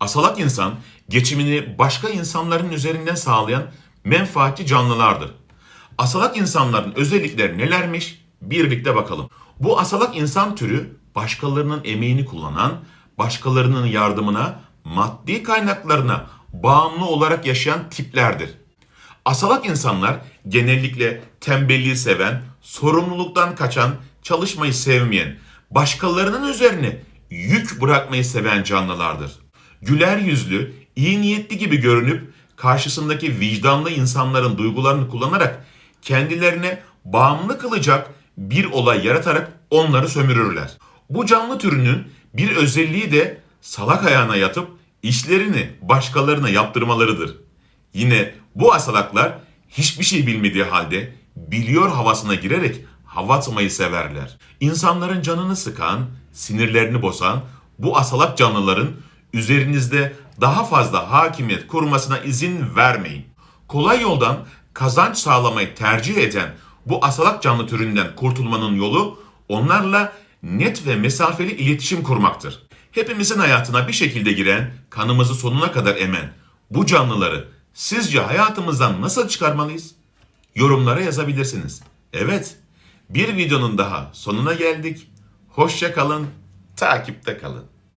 Asalak insan geçimini başka insanların üzerinden sağlayan menfaatçi canlılardır. Asalak insanların özellikleri nelermiş? Birlikte bakalım. Bu asalak insan türü başkalarının emeğini kullanan, başkalarının yardımına, maddi kaynaklarına bağımlı olarak yaşayan tiplerdir. Asalak insanlar genellikle tembelliği seven, sorumluluktan kaçan, çalışmayı sevmeyen, başkalarının üzerine yük bırakmayı seven canlılardır. Güler yüzlü, iyi niyetli gibi görünüp karşısındaki vicdanlı insanların duygularını kullanarak kendilerine bağımlı kılacak bir olay yaratarak onları sömürürler. Bu canlı türünün bir özelliği de salak ayağına yatıp işlerini başkalarına yaptırmalarıdır. Yine bu asalaklar hiçbir şey bilmediği halde biliyor havasına girerek hava atmayı severler. İnsanların canını sıkan, sinirlerini bozan bu asalak canlıların üzerinizde daha fazla hakimiyet kurmasına izin vermeyin. Kolay yoldan kazanç sağlamayı tercih eden bu asalak canlı türünden kurtulmanın yolu onlarla net ve mesafeli iletişim kurmaktır. Hepimizin hayatına bir şekilde giren, kanımızı sonuna kadar emen bu canlıları sizce hayatımızdan nasıl çıkarmalıyız? Yorumlara yazabilirsiniz. Evet, bir videonun daha sonuna geldik. Hoşça kalın, takipte kalın.